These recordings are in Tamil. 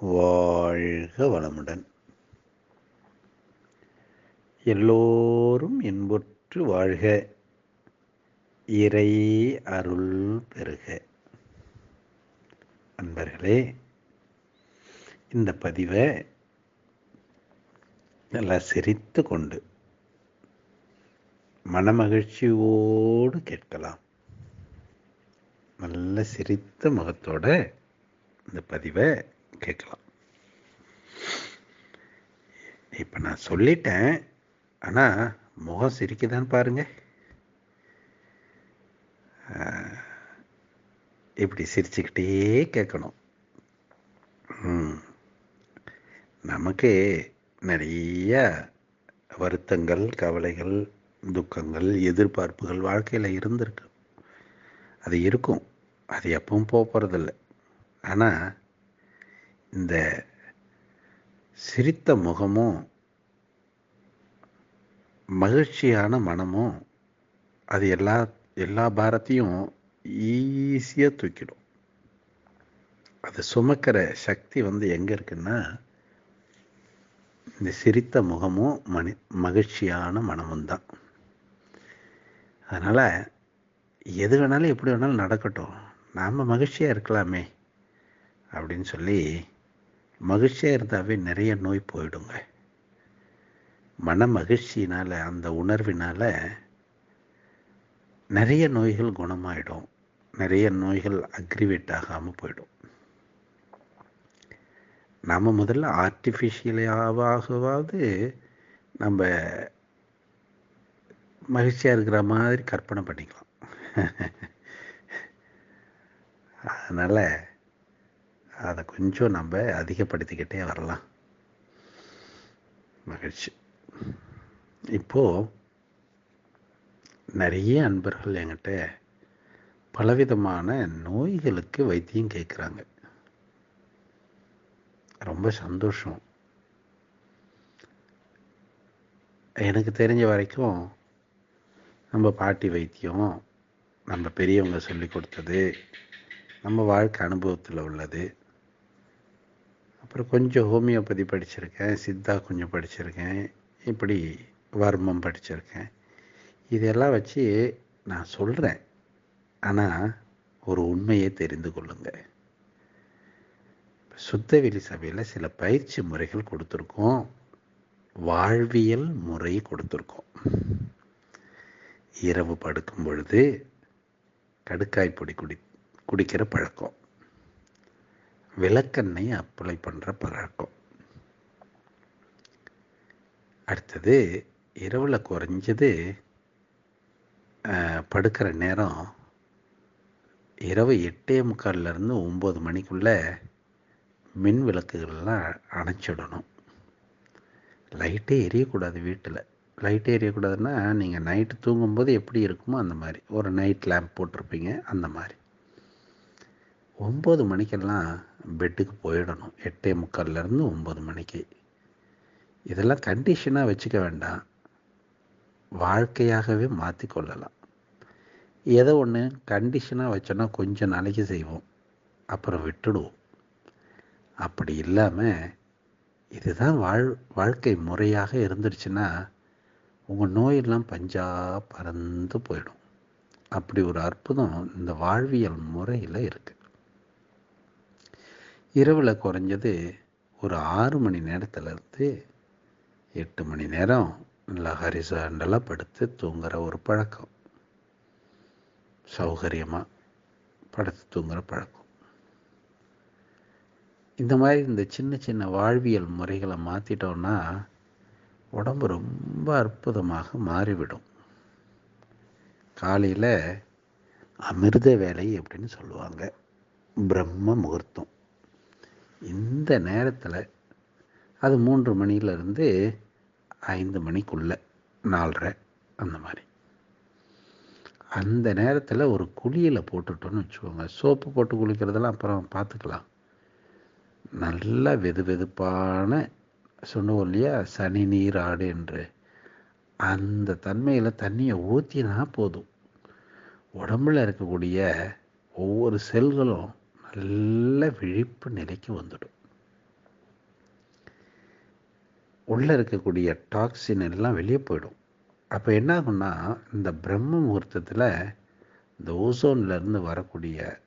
வாழ்க வளமுடன். எல்லோரும் இன்புற்று வாழ்க. இறை அருள் பெறுக அன்பர்களே இந்த பதிவை நல்லா சிரித்து கொண்டு மனமகிழ்ச்சியோடு கேட்கலாம். நல்ல சிரித்த முகத்தோட இந்த பதிவை கேட்கலாம். இப்போ நான் சொல்லிட்டேன் ஆனால் முகம் சிரிக்குதான்னு பாருங்க. ஆஹ், இப்படி சிரிச்சுக்கிட்டே கேட்கணும். நமக்கு நிறைய வருத்தங்கள் கவலைகள் துக்கங்கள் எதிர்பார்ப்புகள் வாழ்க்கையில் இருந்திருக்கு. அது இருக்கும். அது எப்பவும் போக போகிறதில்ல ஆனால் இந்த சிரித்த முகமும் மகிழ்ச்சியான மனமும் அது எல்லா எல்லா பாரத்தையும் ஈஸியாக தூக்கிடும். அது சுமக்கிற சக்தி வந்து எங்கே இருக்குன்னா இந்த சிரித்த முகமும் மனி மகிழ்ச்சியான மனமும் தான். அதனால் எது வேணாலும் எப்படி வேணாலும் நடக்கட்டும். நாம் மகிழ்ச்சியாக இருக்கலாமே அப்படின்னு சொல்லி மகிழ்ச்சியாக இருந்தாவே நிறைய நோய் போயிடுங்க. மன மகிழ்ச்சியினால் அந்த உணர்வினால் நிறைய நோய்கள் குணமாயிடும். நிறைய நோய்கள் அக்ரிவேட் ஆகாமல் போயிடும். நாம் முதல்ல ஆர்டிஃபிஷியலாகவாவது நம்ம மகிழ்ச்சியாக இருக்கிற மாதிரி கற்பனை பண்ணிக்கலாம். அதனால் அதை கொஞ்சம் நம்ம அதிகப்படுத்திக்கிட்டே வரலாம். மகிழ்ச்சி. இப்போது நிறைய அன்பர்கள் என்கிட்ட பலவிதமான நோய்களுக்கு வைத்தியம் கேட்குறாங்க. ரொம்ப சந்தோஷம். எனக்கு தெரிஞ்ச வரைக்கும் நம்ம பாட்டி வைத்தியம் நம்ம பெரியவங்க சொல்லி கொடுத்தது நம்ம வாழ்க்கை அனுபவத்தில் உள்ளது. அப்புறம் கொஞ்சம் ஹோமியோபதி படிச்சிருக்கேன் சித்தா கொஞ்சம் படிச்சிருக்கேன் இப்படி வர்மம் படிச்சிருக்கேன். இதெல்லாம் வச்சு நான் சொல்கிறேன் ஆனால் ஒரு உண்மையை தெரிந்து கொள்ளுங்க. சுத்தவெளி சபையில் சில பயிற்சி முறைகள் கொடுத்துருக்கோம். வாழ்வியல் முறை கொடுத்துருக்கோம். இரவு படுக்கும் பொழுது கடுக்காய் பொடி குடி குடிக்கிற பழக்கம். விளக்கெண்ணெய் அப்ளை பண்ணுற பழக்கம். அடுத்தது இரவில் குறைஞ்சது படுக்கிற நேரம் இரவு எட்டே முக்கால்லேருந்து ஒம்பது மணிக்குள்ளே மின் விளக்குகள்லாம் அணைச்சிடணும். லைட்டே எரியக்கூடாது வீட்டில். லைட்டே எரியக்கூடாதுன்னா நீங்கள் நைட்டு தூங்கும்போது எப்படி இருக்குமோ அந்த மாதிரி. ஒரு நைட் லேம்ப் போட்டிருப்பீங்க அந்த மாதிரி. ஒம்பது மணிக்கெல்லாம் பெட்டுக்கு போயிடணும். எட்டே முக்கால்லேருந்து ஒம்பது மணிக்கு. இதெல்லாம் கண்டிஷனாக வச்சுக்க வேண்டாம். வாழ்க்கையாகவே மாற்றி கொள்ளலாம். ஏதோ ஒன்று கண்டிஷனாக வச்சோன்னா கொஞ்சம் நாளைக்கு செய்வோம். அப்புறம் விட்டுடுவோம். அப்படி இல்லாமல் இதுதான் வாழ் வாழ்க்கை முறையாக இருந்துருச்சுன்னா உங்கள் நோயெல்லாம் பஞ்சா பறந்து போயிடும். அப்படி ஒரு அற்புதம் இந்த வாழ்வியல் முறையில் இருக்குது இரவில் குறைஞ்சது ஒரு ஆறு மணி நேரத்துலேருந்து எட்டு மணி நேரம் நல்லா ஹரிசாண்டலாக படுத்து தூங்குற ஒரு பழக்கம். சௌகரியமாக படுத்து தூங்குற பழக்கம். இந்த மாதிரி இந்த சின்ன சின்ன வாழ்வியல் முறைகளை மாற்றிட்டோம்னா உடம்பு ரொம்ப அற்புதமாக மாறிவிடும். காலையில் அமிர்த வேலை அப்படின்னு சொல்லுவாங்க. பிரம்ம முகூர்த்தம். இந்த நேரத்தில் அது மூன்று மணியிலிருந்து ஐந்து மணிக்குள்ள நாலரை அந்த மாதிரி. அந்த நேரத்தில் ஒரு குளியில் போட்டுட்டோன்னு வச்சுக்கோங்க. சோப்பு போட்டு குளிக்கிறதெல்லாம் அப்புறம் பார்த்துக்கலாம் நல்ல வெது வெதுப்பான சொன்னோம் இல்லையா? சனி நீர் ஆடு என்று. அந்த தன்மையில் தண்ணியை ஊற்றினா போதும். உடம்புல இருக்கக்கூடிய ஒவ்வொரு செல்களும் நல்ல விழிப்பு நிலைக்கு வந்துடும். உள்ளே இருக்கக்கூடிய டாக்ஸின் எல்லாம் வெளியே போயிடும். அப்போ என்ன ஆகும்னா இந்த பிரம்ம முகூர்த்தத்தில் இந்த ஓசோன்லேருந்து வரக்கூடிய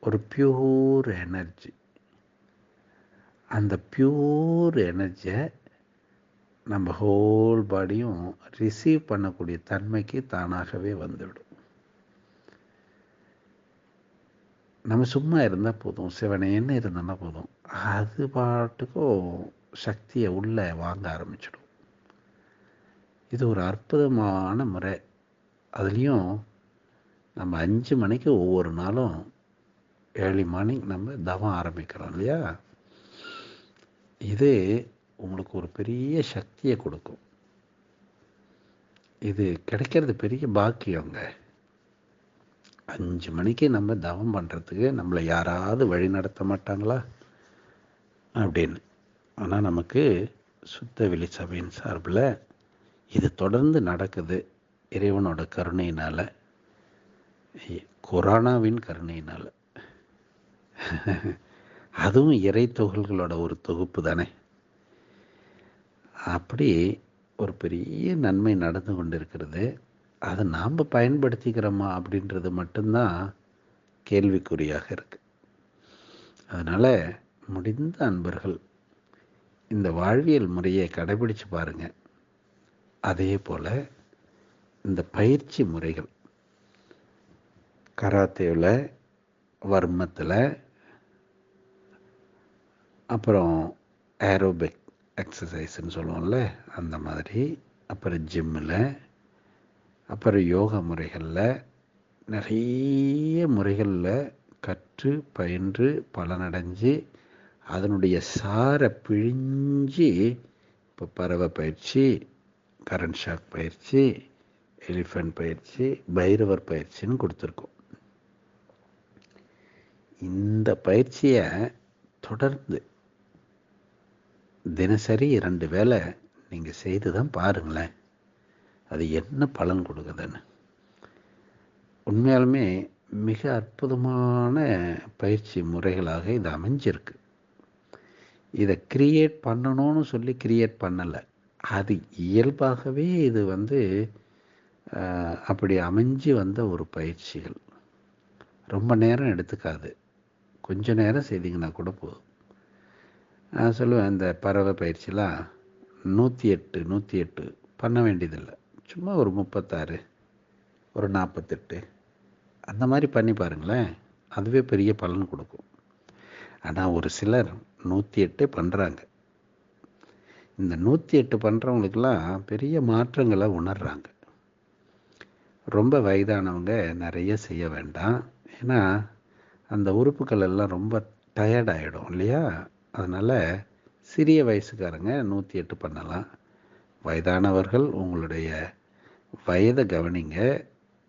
ஒரு பியூர் எனர்ஜி அந்த பியூர் எனர்ஜியை நம்ம ஹோல் பாடியும் ரிசீவ் பண்ணக்கூடிய தன்மைக்கு தானாகவே வந்துவிடும். நம்ம சும்மா இருந்தால் போதும். சிவனேன்னு இருந்தோன்னா போதும். அது பாட்டுக்கும் சக்தியை உள்ளே வாங்க ஆரம்பிச்சிடும். இது ஒரு அற்புதமான முறை. அதுலேயும் நம்ம அஞ்சு மணிக்கு ஒவ்வொரு நாளும் ஏர்லி மார்னிங் நம்ம தவம் ஆரம்பிக்கிறோம் இல்லையா? இது உங்களுக்கு ஒரு பெரிய சக்தியை கொடுக்கும். இது கிடைக்கிறது பெரிய பாக்கியங்க. அஞ்சு மணிக்கு நம்ம தவம் பண்ணுறதுக்கு நம்மளை யாராவது வழி நடத்த மாட்டாங்களா? அப்படின்னு. ஆனால் நமக்கு சுத்த வெளி சபையின் சார்பில் இது தொடர்ந்து நடக்குது. இறைவனோட கருணையினால். கொரோனாவின் கருணையினால். அதுவும் இறை துகள்களோட ஒரு தொகுப்பு தானே. அப்படி ஒரு பெரிய நன்மை நடந்து கொண்டிருக்கிறது. அதை நாம் பயன்படுத்திக்கிறோமா அப்படின்றது மட்டும்தான் கேள்விக்குறியாக இருக்குது அதனால் முடிந்த அன்பர்கள் இந்த வாழ்வியல் முறையை கடைபிடிச்சு பாருங்கள் அதே போல் இந்த பயிற்சி முறைகள். கராத்தேவில் வர்மத்தில் அப்புறம் ஏரோபிக் எக்ஸசைஸ்ன்னு சொல்லுவோம்ல அந்த மாதிரி. அப்புறம் ஜிம்மில் அப்புறம் யோகா முறைகளில் நிறைய முறைகளில் கற்று பயின்று பலனடைஞ்சு அதனுடைய சாரை பிழிஞ்சு இப்போ பறவை பயிற்சி கரண்ட் ஷாக் பயிற்சி எலிஃபண்ட் பயிற்சி பைரவர் பயிற்சின்னு கொடுத்துருக்கோம். இந்த பயிற்சியை தொடர்ந்து தினசரி இரண்டு வேளை நீங்கள் செய்து தான் பாருங்களேன். அது என்ன பலன் கொடுக்குதுன்னு. உண்மையாலுமே மிக அற்புதமான பயிற்சி முறைகளாக இது அமைஞ்சிருக்கு. இதை கிரியேட் பண்ணணும்னு சொல்லி கிரியேட் பண்ணலை. அது இயல்பாகவே இது வந்து அப்படி அமைஞ்சு வந்த ஒரு பயிற்சிகள். ரொம்ப நேரம் எடுத்துக்காது. கொஞ்ச நேரம் செய்தீங்கன்னா கூட போதும். நான் சொல்லுவேன் இந்த பறவை பயிற்சிலாம் நூற்றி எட்டு நூற்றி எட்டு பண்ண வேண்டியதில்லை. சும்மா ஒரு முப்பத்தாறு ஒரு நாற்பத்தெட்டு அந்த மாதிரி பண்ணி பாருங்களேன். அதுவே பெரிய பலன் கொடுக்கும். ஆனால் ஒரு சிலர் நூற்றி எட்டு பண்ணுறாங்க இந்த நூற்றி எட்டு பண்ணுறவங்களுக்கெல்லாம் பெரிய மாற்றங்களை உணர்றாங்க. ரொம்ப வயதானவங்க நிறைய செய்ய வேண்டாம். ஏன்னா அந்த உறுப்புகள் எல்லாம் ரொம்ப டயர்ட் ஆகிடும் இல்லையா? அதனால் சிறிய வயசுக்காரங்க நூற்றி எட்டு பண்ணலாம். வயதானவர்கள் உங்களுடைய வயதை கவனிங்க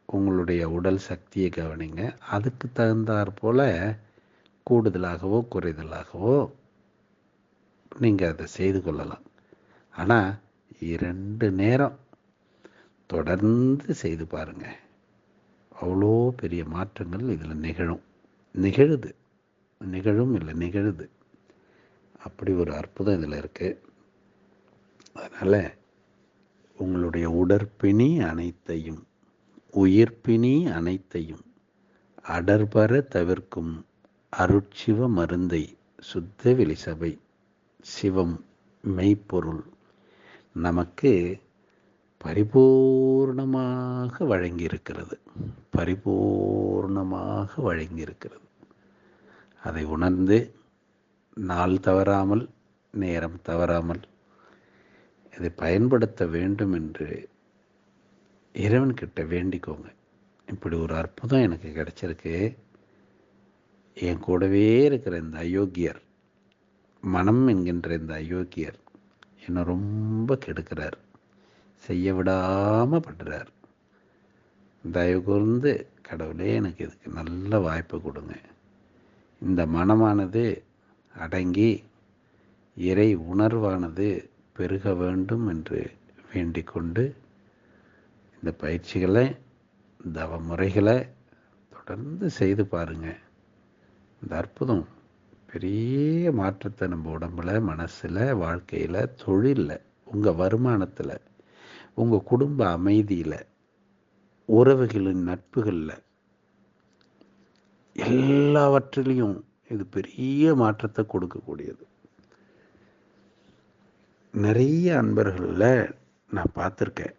உங்களுடைய உடல் சக்தியை கவனிங்க. அதுக்கு தகுந்தாற் போல் கூடுதலாகவோ குறைதலாகவோ நீங்கள் அதை செய்து கொள்ளலாம். ஆனால் இரண்டு நேரம் தொடர்ந்து செய்து பாருங்க. அவ்வளோ பெரிய மாற்றங்கள் இதில் நிகழும். நிகழுது. நிகழும் இல்லை நிகழுது. அப்படி ஒரு அற்புதம் இதில் இருக்குது அதனால் உங்களுடைய உடற்பிணி அனைத்தையும் உயிர்ப்பிணி அனைத்தையும் அடர்பர தவிர்க்கும் அருட்சிவ மருந்தை சுத்த வெளிசபை சிவம் மெய்ப்பொருள் நமக்கு பரிபூர்ணமாக வழங்கியிருக்கிறது. பரிபூர்ணமாக வழங்கியிருக்கிறது. அதை உணர்ந்து நாள் தவறாமல் நேரம் தவறாமல் இதை பயன்படுத்த வேண்டும் என்று இறைவன்கிட்ட வேண்டிக்கோங்க. இப்படி ஒரு அற்புதம் எனக்கு கிடைச்சிருக்கு. என் கூடவே இருக்கிற இந்த அயோக்கியர் மனம் என்கின்ற இந்த அயோக்கியர் என்னை ரொம்ப கெடுக்கிறார். செய்ய விடாமல் படுறார். தயவு கூர்ந்து கடவுளே எனக்கு இதுக்கு நல்ல வாய்ப்பு கொடுங்க. இந்த மனமானது அடங்கி இறை உணர்வானது பெருக வேண்டும் என்று வேண்டிக் கொண்டு இந்த பயிற்சிகளை தவ முறைகளை தொடர்ந்து செய்து பாருங்க. இந்த அற்புதம் பெரிய மாற்றத்தை நம்ம உடம்புல மனசில் வாழ்க்கையில் தொழிலில் உங்கள் வருமானத்தில் உங்கள் குடும்ப அமைதியில் உறவுகளின் நட்புகளில் எல்லாவற்றிலையும் இது பெரிய மாற்றத்தை கொடுக்கக்கூடியது. நிறைய அன்பர்களில் நான் பார்த்துருக்கேன்.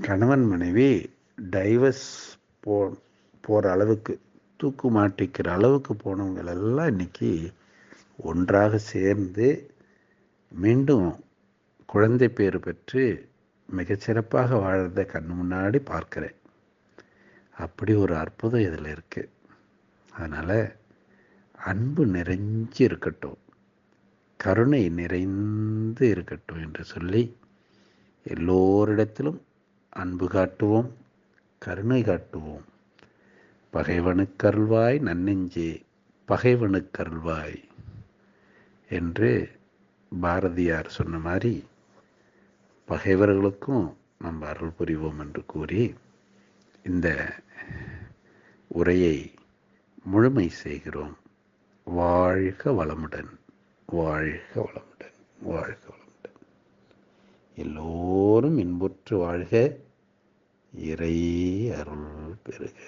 கணவன் மனைவி டைவர்ஸ் போ போகிற அளவுக்கு தூக்கு மாட்டிக்கிற அளவுக்கு போனவங்களெல்லாம் இன்னைக்கு ஒன்றாக சேர்ந்து மீண்டும் குழந்தை பேறு பெற்று மிகச்சிறப்பாக வாழ்ந்த கண்ணு முன்னாடி பார்க்குறேன். அப்படி ஒரு அற்புதம் இதில் இருக்குது அதனால் அன்பு நிறைஞ்சு இருக்கட்டும் கருணை நிறைந்து இருக்கட்டும் என்று சொல்லி எல்லோரிடத்திலும் அன்பு காட்டுவோம் கருணை காட்டுவோம். பகைவனுக்கருள்வாய் நன்னெஞ்சே பகைவனுக்கருள்வாய் என்று பாரதியார் சொன்ன மாதிரி பகைவர்களுக்கும் நம்ம அருள் புரிவோம் என்று கூறி இந்த உரையை முழுமை செய்கிறோம். வாழ்க வளமுடன். வாழ்க வளமுடன் வாழ்க வளமுடன். எல்லோரும் இன்புற்று வாழ்க இறை அருள் பெறுக.